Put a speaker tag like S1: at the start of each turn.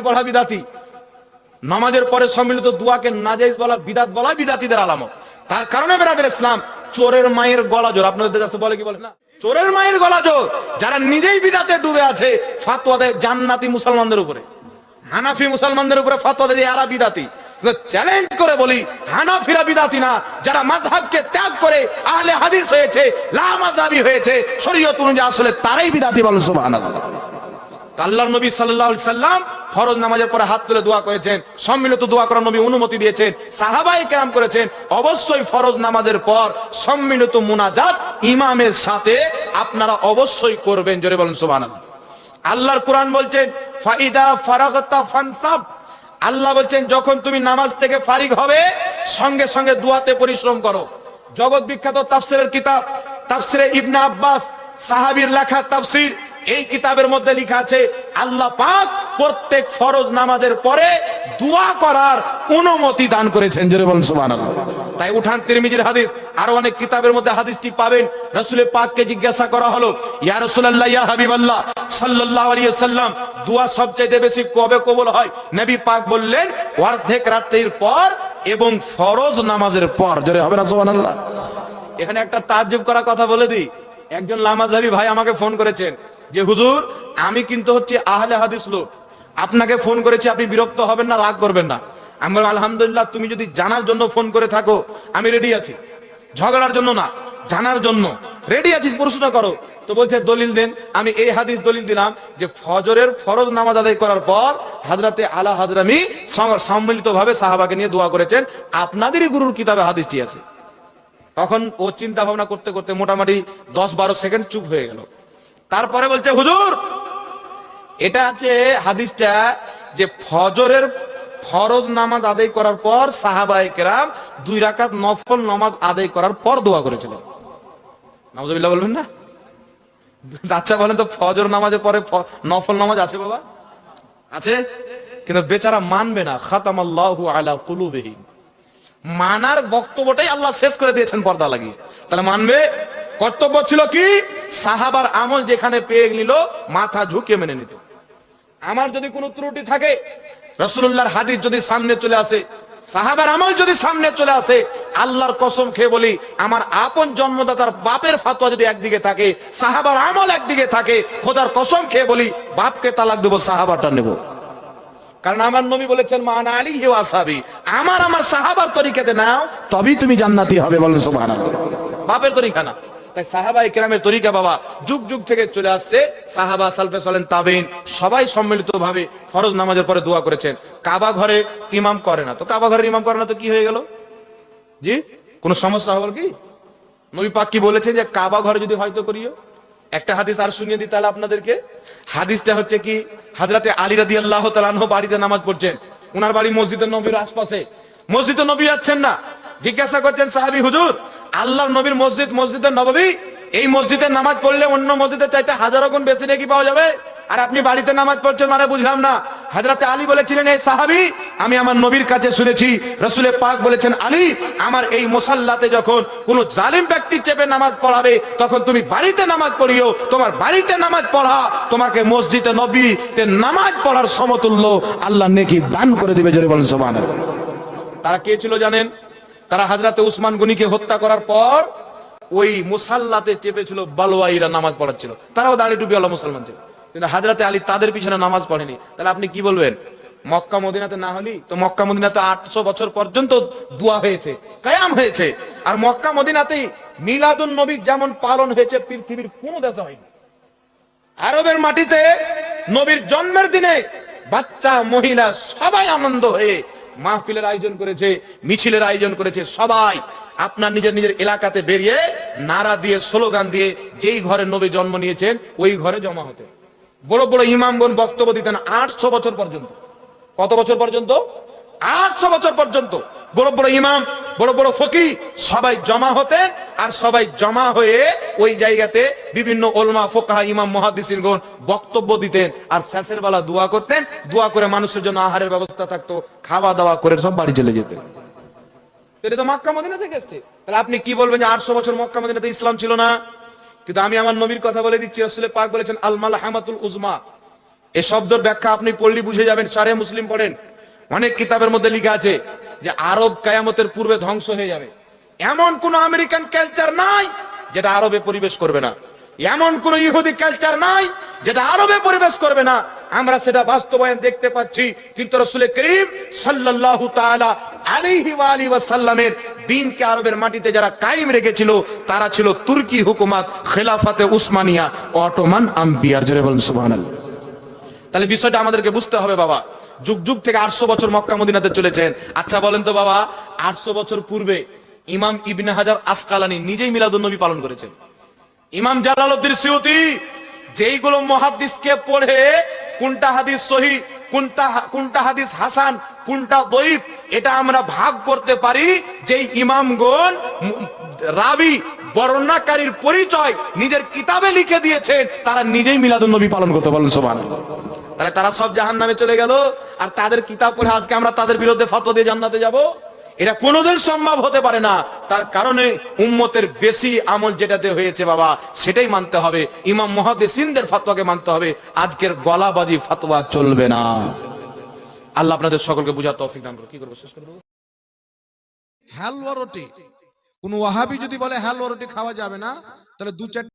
S1: পড়া বিদাতি। নামাজের পরে সম্মিলিত দুয়াকে নাজাইজ বলা, বিদাত বলা বিদাতিদের আলামত। তার কারণে ইসলাম চোরের মায়ের গলা জোর। আপনাদের কাছে বলে কি বলে? না। চোরের মায়ের গলা জোর। যারা নিজেই বিদাতে ডুবে আছে ফাতোয়া দেয় জান্নাতি মুসলমানদের উপরে। হানাফি মুসলমানদের উপরে ফাতোয়া দেয় এরা বিদাতি। চ্যালেঞ্জ করে বলি, হানাফিরা বিদাতি না। যারা মাযহাবকে ত্যাগ করে আহলে হাদিস হয়েছে, লা মাযহাবি হয়েছে, শরীয়ত অনুযায়ী আসলে তারাই বিদাতি বলেন সুবহানাল্লাহ। আল্লাহর নবী সাল্লাল্লাহু আলাইহি সাল্লাম ফরজ নামাজের পরে হাত তুলে দোয়া করেছেন, সম্মিলিত দোয়া করার নবী অনুমতি দিয়েছেন সাহাবায়ে কেরাম করেছেন, অবশ্যই ফরজ নামাজের পর সম্মিলিত মুনাজাত ইমামের সাথে আপনারা অবশ্যই করবেন, জোরে বলেন সুবহানাল্লাহ। আল্লাহর কোরআন বলছেন, ফাইদা ফারাগতা ফানসাব। আল্লাহ বলছেন, যখন তুমি নামাজ থেকে ফারিক হবে, সঙ্গে সঙ্গে দুয়াতে পরিশ্রম করো। জগৎ বিখ্যাত তাফসিরের কিতাব, তাফসিরে ইবনা আব্বাস, সাহাবীর লেখা তাফসির, এই কিতাবের মধ্যে লেখা আছে, আল্লাহ পাক প্রত্যেক ফরজ নামাজের পরে দোয়া করার অনুমতি দান করেছেন, জোরে বলুন, সুবহানাল্লাহ। তাই উঠান তিরমিজির হাদিস, আরও অনেক কিতাবের মধ্যে হাদিসটি পাবেন। রাসূলের পাককে জিজ্ঞাসা করা হলো, ইয়া রাসূলুল্লাহ, ইয়া হাবিবাল্লাহ, সাল্লাল্লাহু আলাইহি সাল্লাম দোয়া সবচেয়ে বেশি কবে কবুল হয়? নবী পাক বললেন, অর্ধেক রাতের পর এবং ফরজ নামাজের পর। জোরে হবে না, সুবহানাল্লাহ? এখানে একটা তাজ্জব করা কথা বলে দিই। একজন লামাজাবি ভাই আমাকে ফোন করেছেন যে, হুজুর, আমি কিন্তু হচ্ছে আহলে হাদিস লোক। আপনাকে ফোন করেছি, আপনি বিরক্ত হবেন না, রাগ করবেন না। আমি আলহামদুলিল্লাহ, তুমি যদি জানার জন্য ফোন করে থাকো, আমি রেডি আছি। ঝগড়ার জন্য না, জানার জন্য। রেডি আছিস প্রশ্ন করো। তো বলছে, দলিল দেন, আমি এই হাদিস দলিল দিলাম যে ফজরের ফরজ নামাজ আদায় করার পর হাজরাতে আলা হাজরামি সম্মিলিত ভাবে সাহাবাকে নিয়ে দোয়া করেছেন। আপনাদেরই গুরুর কিতাবে হাদিসটি আছে। তখন ও চিন্তা ভাবনা করতে করতে মোটামুটি দশ বারো সেকেন্ড চুপ হয়ে গেল। তারপরে বলছে, হুজুর এটা আছে হাদিসটা যে ফজরের ফরজ নামাজ আদায় করার পর সাহাবায়ে কেরাম দুই রাকাত নফল নামাজ আদায় করার পর দোয়া করেছিলেন। নাউজুবিল্লাহ বলবেন না? আচ্ছা বলেন তো, ফজর নামাজের পরে নফল নামাজ আছে বাবা? আছে? কিন্তু বেচারা মানবে না। খাতামাল্লাহু আলা কুলুবিহিম। মানার বক্তব্যটাই আল্লাহ শেষ করে দিয়েছেন পর্দা লাগিয়ে। তাহলে মানবে? কর্তব্য ছিল কি? সাহাবার আমল যেখানে পেয়ে নিল, মাথা ঝুঁকে মেনে নিত। আমার যদি কোনো ত্রুটি থাকে রসুল্লাহর হাদিস যদি সামনে চলে আসে, সাহাবার আমল যদি সামনে চলে আসে, আল্লাহর কসম খেয়ে বলি, আমার আপন জন্মদাতার বাপের ফাতোয়া যদি একদিকে থাকে, সাহাবার আমল একদিকে থাকে, খোদার কসম খেয়ে বলি, বাপকে তালাক দেবো, সাহাবারটা নেব। কারণ আমার নবী বলেছেন মান আলী হে আসাবি। আমার আমার সাহাবার তরিকাতে নাও, তবেই তুমি জান্নাতি হবে বলেন সুবহানাল্লাহ। বাপের তরিকা না। তাই সাহাবা ইকরামের তরিকা বাবা, যুগ যুগ থেকে চলে আসছে, সাহাবা, সালফে, সালেন, তাবেইন, সবাই সম্মিলিত ভাবে ফরজ নামাজের পরে দোয়া করেছেন। কাবা ঘরে ইমাম করে না। তো কাবা ঘরে ইমাম করে না তো কি হয়ে গেল? জি? কোনো সমস্যা হবে কি? নবী পাক কি বলেছেন যে কাবা ঘরে যদি হয়তো করিও? একটা হাদিস আর শুনিয়ে দিই তাহলে আপনাদেরকে। হাদিসটা হচ্ছে কি? হাজরাতে আলী রাদি আল্লাহ তালানহ বাড়িতে নামাজ পড়ছেন। উনার বাড়ি মসজিদের নবীর আশপাশে। মসজিদে নবী যাচ্ছেন না? জিজ্ঞাসা করছেন, সাহাবি, হুজুর আল্লাহ নবীর মসজিদ মসজিদের নবী এই মসজিদে নামাজ পড়লে অন্য মসজিদের চাইতে হাজারো গুণ বেশি নাকি পাওয়া যাবে? আর আপনি বাড়িতে নামাজ পড়ছেন মানে বুঝলাম না। হাজরাতে আলী বলেছিলেন, এই সাহাবি, আমি আমার নবীর কাছে শুনেছি, রসুলে পাক বলেছেন, আলী, আমার এই মুসাল্লাতে যখন কোন জালিম ব্যক্তি চেপে নামাজ পড়াবে, তখন তুমি বাড়িতে নামাজ পড়িও, তোমার বাড়িতে নামাজ পড়া, তোমাকে মসজিদে নবী নবীতে নামাজ পড়ার সমতুল্য আল্লাহ নেকি দান করে দিবে, জোরে বলেন তারা কে ছিল জানেন? তারা হাজরাতে উসমান গনিকে হত্যা করার পর ওই মুসাল্লাতে চেপেছিল বালোয়াইরা নামাজ পড়াচ্ছিল। তারাও দাঁড়িয়ে টুপি আল্লাহ মুসলমান ছিল। কিন্তু হাজরাতে আলী তাদের পিছনে নামাজ পড়েনি। তাহলে আপনি কি বলবেন? মক্কা মদিনাতে না হলি তো মক্কা মদিনাতে আটশো বছর পর্যন্ত দোয়া হয়েছে, কায়াম হয়েছে। আর মক্কা মদিনাতে মিলাদুন নবী যেমন পালন হয়েছে, পৃথিবীর কোন দেশে হয়নি। আরবের মাটিতে নবীর জন্মের দিনে বাচ্চা, মহিলা সবাই আনন্দ হয়ে মাহফিলের আয়োজন করেছে, মিছিলের আয়োজন করেছে, সবাই আপনার নিজের নিজের এলাকাতে বেরিয়ে নারা দিয়ে, স্লোগান দিয়ে যেই ঘরে নবী জন্ম নিয়েছেন, ওই ঘরে জমা হতে। বড় বড় ইমাম বোন বক্তব্য দিতেন আটশো বছর পর্যন্ত। কত বছর পর্যন্ত? আটশো বছর পর্যন্ত। বড় বড় ইমাম, বড় বড় ফকি সবাই জমা হতেন আর সবাই জমা হয়ে ওই জায়গাতে বিভিন্ন ওলমা, ফোকাহা, ইমাম মহাদিসিনগণ বক্তব্য দিতেন আর শেষের বেলা দোয়া করতেন। দোয়া করে মানুষের জন্য আহারের ব্যবস্থা থাকতো, খাওয়া দাওয়া করে সব বাড়ি চলে যেতেন। আপনি কি বলবেন যে আটশো বছর মদিনাতে ইসলাম ছিল না? কিন্তু আমি আমার নবীর কথা বলে দিচ্ছি বলেছেন শব্দের ব্যাখ্যা আপনি পড়লে বুঝে যাবেন মুসলিম পড়েন। অনেক কিতাবের মধ্যে লেখা আছে যে আরব কায়ামতের পূর্বে ধ্বংস হয়ে যাবে। এমন কোন আমেরিকান কালচার নাই যেটা আরবে পরিবেশ করবে না। এমন কোন ইহুদি কালচার নাই যেটা আরবে পরিবেশ করবে না। আমরা সেটা বাস্তবায়ন দেখতে পাচ্ছি। কিন্তু রসুল করিম সাল্লাল্লাহু তাআলা আলাইহি ওয়া আলিহি ওয়াসাল্লামের দিনকে আরবের মাটিতে যারা কায়েম রেখেছিল, তারা ছিল তুর্কি হুকুমত খেলাফাতে উসমানিয়া, অটোমান সুবহানাল্লাহ। তাহলে বিষয়টা আমাদেরকে বুঝতে হবে বাবা। যুগ যুগ থেকে আটশো বছর মক্কা মদিনাতে চলেছেন। আচ্ছা বলেন তো বাবা, আটশো বছর পূর্বে ইমাম ইবনে হাজার আসকালানি নিজেই মিলাদুন নবী পালন করেছেন। ইমাম জালালউদ্দিন সিউতি যেইগুলো মহাদিসকে পড়ে, কোনটা হাদিস সহি, কোনটা কোনটা হাদিস হাসান, কোনটা দইফ এটা আমরা ভাগ করতে পারি যেই ইমামগণ রাবি বর্ণনাকারীর পরিচয় নিজের কিতাবে লিখে দিয়েছেন, তারা নিজেই মিলাদুন নবী পালন করতে পারেন সোমান তাহলে তারা সব জাহান নামে চলে গেল, আর তাদের কিতাব পড়ে আজকে আমরা তাদের বিরুদ্ধে ফতোয়া দিয়ে জান্নাতে যাব। এটা কোনোদিন সম্ভব হতে পারে না। তার কারণে উম্মতের বেশি আমল যেটাতে হয়েছে বাবা, সেটাই মানতে হবে। ইমাম মহাদেসিনদের ফতোয়াকে মানতে হবে। আজকের গলাবাজি ফতোয়া চলবে না। আল্লাহ আপনাদের সকলকে বুঝা তৌফিক দান কি করব, শেষ করে দেবো?
S2: হালুয়া রুটি। কোন ওয়াহাবি যদি বলে হালুয়া রুটি খাওয়া যাবে না, তাহলে দু চার